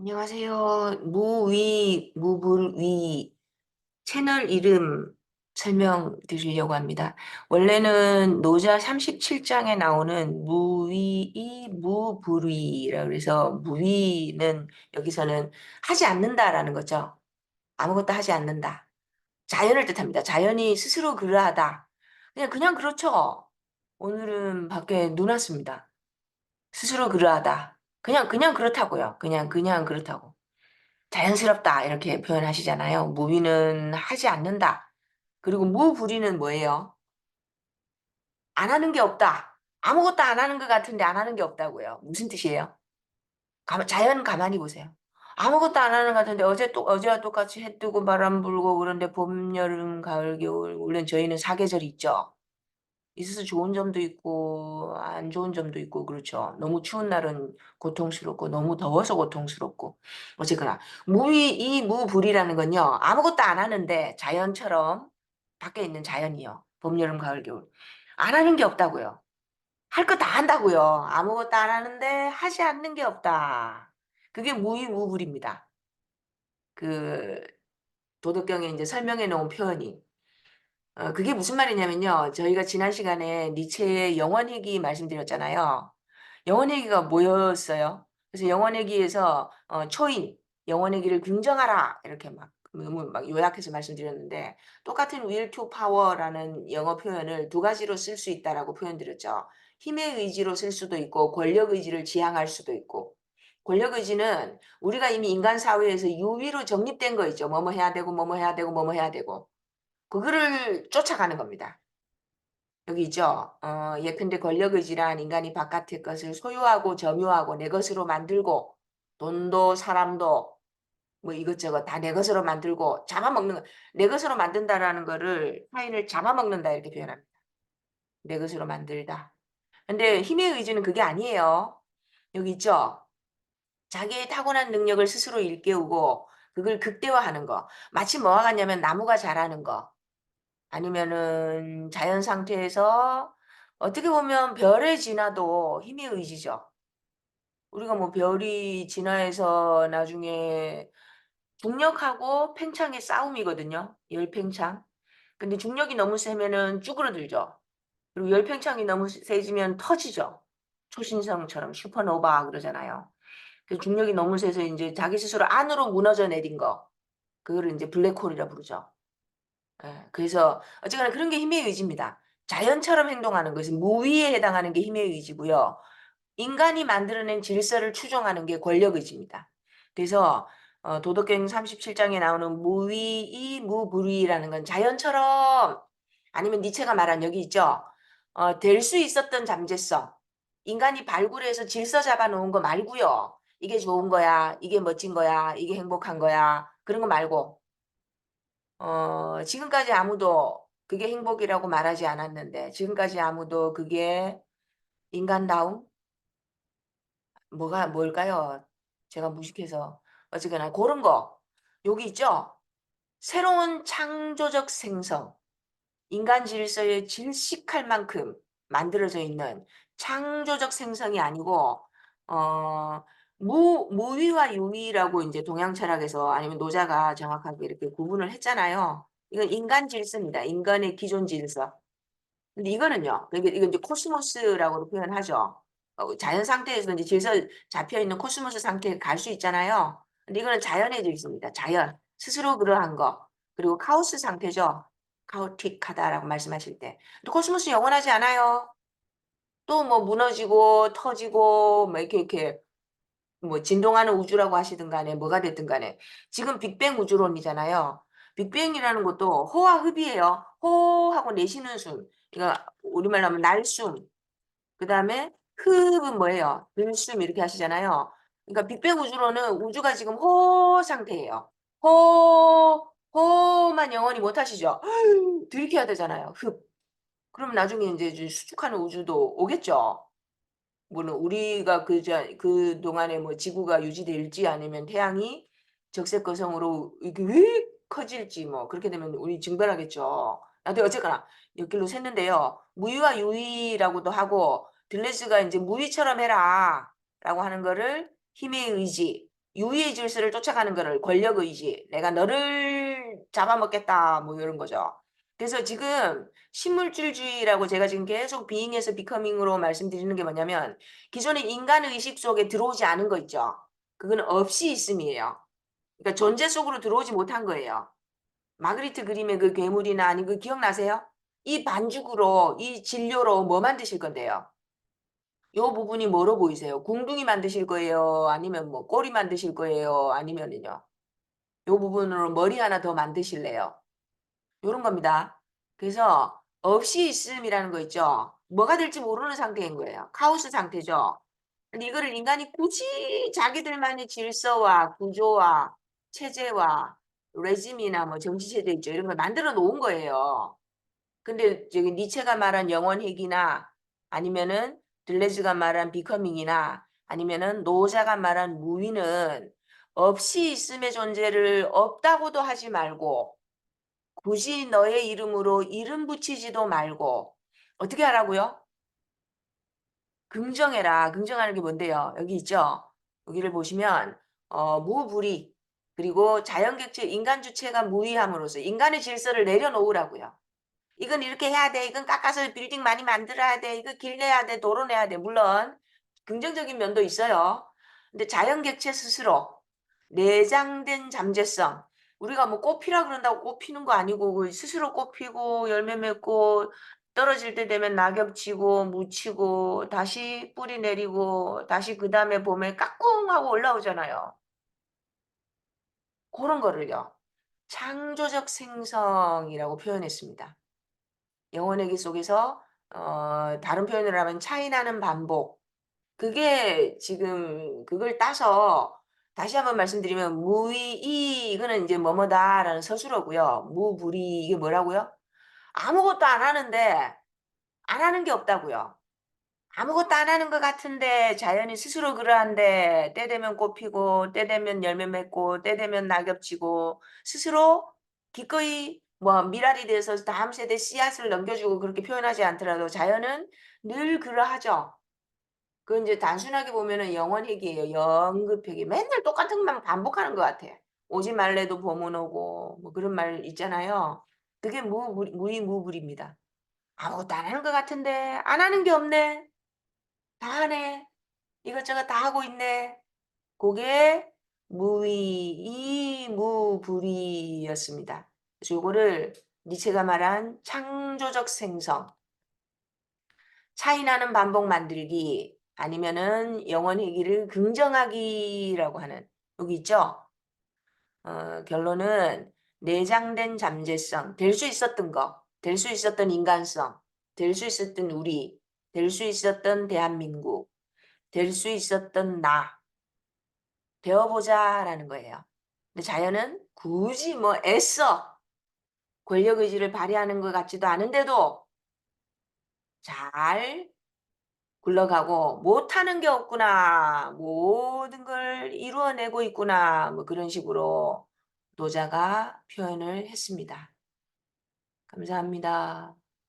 안녕하세요. 무위, 무불위 채널 이름 설명드리려고 합니다. 원래는 노자 37장에 나오는 무위이 무불위라 그래서 무위는 여기서는 하지 않는다라는 거죠. 아무것도 하지 않는다. 자연을 뜻합니다. 자연이 스스로 그러하다. 그냥 그냥 그렇죠. 오늘은 밖에 눈 왔습니다. 스스로 그러하다. 그냥 그냥 그렇다고요. 그냥 그냥 그렇다고. 자연스럽다 이렇게 표현하시잖아요. 무위는 하지 않는다. 그리고 무불위는 뭐예요? 안 하는 게 없다. 아무것도 안 하는 것 같은데 안 하는 게 없다고요. 무슨 뜻이에요? 가, 자연 가만히 보세요. 아무것도 안 하는 것 같은데 어제 또 어제와 똑같이 해 뜨고 바람 불고 그런데 봄, 여름, 가을, 겨울 물론 저희는 사계절이 있죠. 있어서 좋은 점도 있고 안 좋은 점도 있고 그렇죠. 너무 추운 날은 고통스럽고 너무 더워서 고통스럽고 어쨌거나 무위 이 무불이라는 건요. 아무것도 안 하는데 자연처럼 밖에 있는 자연이요. 봄, 여름, 가을, 겨울. 안 하는 게 없다고요. 할 거 다 한다고요. 아무것도 안 하는데 하지 않는 게 없다. 그게 무위 무불입니다. 그 도덕경에 이제 설명해 놓은 표현이 어 그게 무슨 말이냐면요. 저희가 지난 시간에 니체의 영원회귀 말씀드렸잖아요. 영원회귀가 뭐였어요? 그래서 영원회귀에서 어 초인, 영원회귀를 긍정하라 이렇게 막 막 요약해서 말씀드렸는데 똑같은 will to power라는 영어 표현을 두 가지로 쓸 수 있다라고 표현드렸죠. 힘의 의지로 쓸 수도 있고 권력 의지를 지향할 수도 있고 권력 의지는 우리가 이미 인간 사회에서 유위로 정립된 거 있죠. 뭐뭐 해야 되고 뭐뭐 해야 되고 뭐뭐 해야 되고 그거를 쫓아가는 겁니다. 여기 있죠. 어, 예컨대 권력의지란 인간이 바깥의 것을 소유하고 점유하고 내 것으로 만들고 돈도 사람도 뭐 이것저것 다 내 것으로 만들고 잡아먹는 거. 내 것으로 만든다라는 거를 타인을 잡아먹는다 이렇게 표현합니다. 내 것으로 만들다. 근데 힘의 의지는 그게 아니에요. 여기 있죠. 자기의 타고난 능력을 스스로 일깨우고 그걸 극대화하는 거. 마치 뭐와 같냐면 나무가 자라는 거. 아니면은 자연 상태에서 어떻게 보면 별의 진화도 힘의 의지죠. 우리가 뭐 별이 진화해서 나중에 중력하고 팽창의 싸움이거든요. 열팽창. 근데 중력이 너무 세면은 쭈그러들죠. 그리고 열팽창이 너무 세지면 터지죠. 초신성처럼 슈퍼노바 그러잖아요. 그 중력이 너무 세서 이제 자기 스스로 안으로 무너져 내린 거. 그거를 이제 블랙홀이라 부르죠. 예. 그래서 어쨌거나 그런 게 힘의 의지입니다. 자연처럼 행동하는 것은 무위에 해당하는 게 힘의 의지고요. 인간이 만들어낸 질서를 추종하는 게 권력 의지입니다. 그래서 어, 도덕경 37장에 나오는 무위이 무불위라는 건 자연처럼 아니면 니체가 말한 여기 있죠. 어, 될 수 있었던 잠재성. 인간이 발굴해서 질서 잡아놓은 거 말고요. 이게 좋은 거야. 이게 멋진 거야. 이게 행복한 거야. 그런 거 말고 어 지금까지 아무도 그게 행복이라고 말하지 않았는데 지금까지 아무도 그게 인간다움? 뭐가 뭘까요? 제가 무식해서 어쨌거나 고런 거 여기 있죠? 새로운 창조적 생성 인간 질서에 질식할 만큼 만들어져 있는 창조적 생성이 아니고 어 무 무위와 유위라고 인제 동양 철학에서 아니면 노자가 정확하게 이렇게 구분을 했잖아요. 이건 인간 질서입니다. 인간의 기존 질서. 근데 이거는요. 이건 이제 코스모스라고도 표현하죠. 어 자연 상태에서 인제 질서 잡혀 있는 코스모스 상태에 갈 수 있잖아요. 근데 이거는 자연의 질서입니다. 자연. 스스로 그러한 거. 그리고 카오스 상태죠. 카오틱하다라고 말씀하실 때. 근데 코스모스 영원하지 않아요. 또 뭐 무너지고 터지고 뭐 이렇게 이렇게 뭐 진동하는 우주라고 하시든 간에 뭐가 됐든 간에 지금 빅뱅 우주론이잖아요. 빅뱅이라는 것도 호와 흡이에요. 호 하고 내쉬는 숨. 그러니까 우리말로 하면 날숨. 그 다음에 흡은 뭐예요? 들숨 이렇게 하시잖아요. 그러니까 빅뱅 우주론은 우주가 지금 호 상태예요. 호 호만 영원히 못 하시죠. 들이켜야 되잖아요. 흡. 그럼 나중에 인제 수축하는 우주도 오겠죠. 물론 우리가 그저 그동안에 뭐 지구가 유지될지 아니면 태양이 적색 거성으로 이게 왜 커질지 뭐 그렇게 되면 우리 증발하겠죠. 하여튼 어쨌거나 몇 길로 샜는데요. 무위와 유위라고도 하고 들레스가 인제 "무위처럼 해라."라고 하는 거를 힘의 의지 유의 질서를 쫓아가는 거를 권력 의지. 내가 너를 잡아먹겠다. 뭐 이런 거죠. 그래서 지금 신물줄주의라고 제가 지금 계속 비잉에서 비커밍으로 말씀드리는 게 뭐냐면 기존의 인간 의식 속에 들어오지 않은 거 있죠. 그건 없이 있음이에요. 그러니까 존재 속으로 들어오지 못한 거예요. 마그리트 그림의 그 괴물이나 아니 그 기억나세요? 이 반죽으로 이 진료로 뭐 만드실 건데요? 요 부분이 뭐로 보이세요? 궁둥이 만드실 거예요? 아니면 뭐 꼬리 만드실 거예요? 아니면은요? 요 부분으로 머리 하나 더 만드실래요? 요런 겁니다. 그래서 없이 있음이라는 거 있죠? 뭐가 될지 모르는 상태인 거예요. 카오스 상태죠? 근데 이거를 인간이 굳이 자기들만의 질서와 구조와 체제와 레짐이나 뭐 정치체제 있죠. 이런 걸 만들어 놓은 거예요. 근데 저기 니체가 말한 영원핵이나 아니면은 들레즈가 말한 비커밍이나 아니면은 노자가 말한 무위는 없이 있음의 존재를 없다고도 하지 말고 굳이 너의 이름으로 이름 붙이지도 말고 어떻게 하라고요? 긍정해라. 긍정하는 게 뭔데요? 여기 있죠? 여기를 보시면 어, 무불이 그리고 자연객체 인간 주체가 무위함으로써 인간의 질서를 내려놓으라고요. 이건 이렇게 해야 돼. 이건 깎아서 빌딩 많이 만들어야 돼. 이거 길 내야 돼. 도로 내야 돼. 물론 긍정적인 면도 있어요. 근데 자연객체 스스로 내장된 잠재성 우리가 뭐 꽃피라 그런다고 꽃 피는 거 아니고 그 스스로 꽃 피고 열매 맺고 떨어질 때 되면 낙엽 치고 묻히고 다시 뿌리 내리고 다시 그 다음에 봄에 까꿍하고 올라오잖아요. 그런 거를요. 창조적 생성이라고 표현했습니다. 영혼의기 속에서 어, 다른 표현을 하면 차이나는 반복. 그게 지금 그걸 따서 다시 한번 말씀드리면 무의 이거는 이제 뭐뭐다라는 서술어고요. 무불이 이게 뭐라고요? 아무것도 안 하는데 안 하는 게 없다고요. 아무것도 안 하는 것 같은데 자연이 스스로 그러한데 때 되면 꽃 피고 때 되면 열매 맺고 때 되면 낙엽 치고 스스로 기꺼이 뭐 미랄이 돼서 다음 세대 씨앗을 넘겨주고 그렇게 표현하지 않더라도 자연은 늘 그러하죠. 그건 이제 단순하게 보면은 영원핵이에요. 연급핵이. 맨날 똑같은 말 반복하는 것 같아. 오지 말래도 봄은 오고 뭐 그런 말 있잖아요. 그게 무불 무이무불입니다. 아무것도 안 하는 것 같은데 안 하는 게 없네. 다 하네. 이것저것 다 하고 있네. 그게 무의이무불이였습니다. 요거를 니체가 말한 창조적 생성, 차이나는 반복 만들기 아니면은 영원회기를 긍정하기라고 하는 여기 있죠. 어, 결론은 내장된 잠재성, 될 수 있었던 거, 될 수 있었던 인간성, 될 수 있었던 우리, 될 수 있었던 대한민국, 될 수 있었던 나, 되어보자 라는 거예요. 근데 자연은 굳이 뭐 애써 권력 의지를 발휘하는 것 같지도 않은데도 잘 굴러가고 못하는 게 없구나. 모든 걸 이루어내고 있구나. 뭐 그런 식으로 노자가 표현을 했습니다. 감사합니다.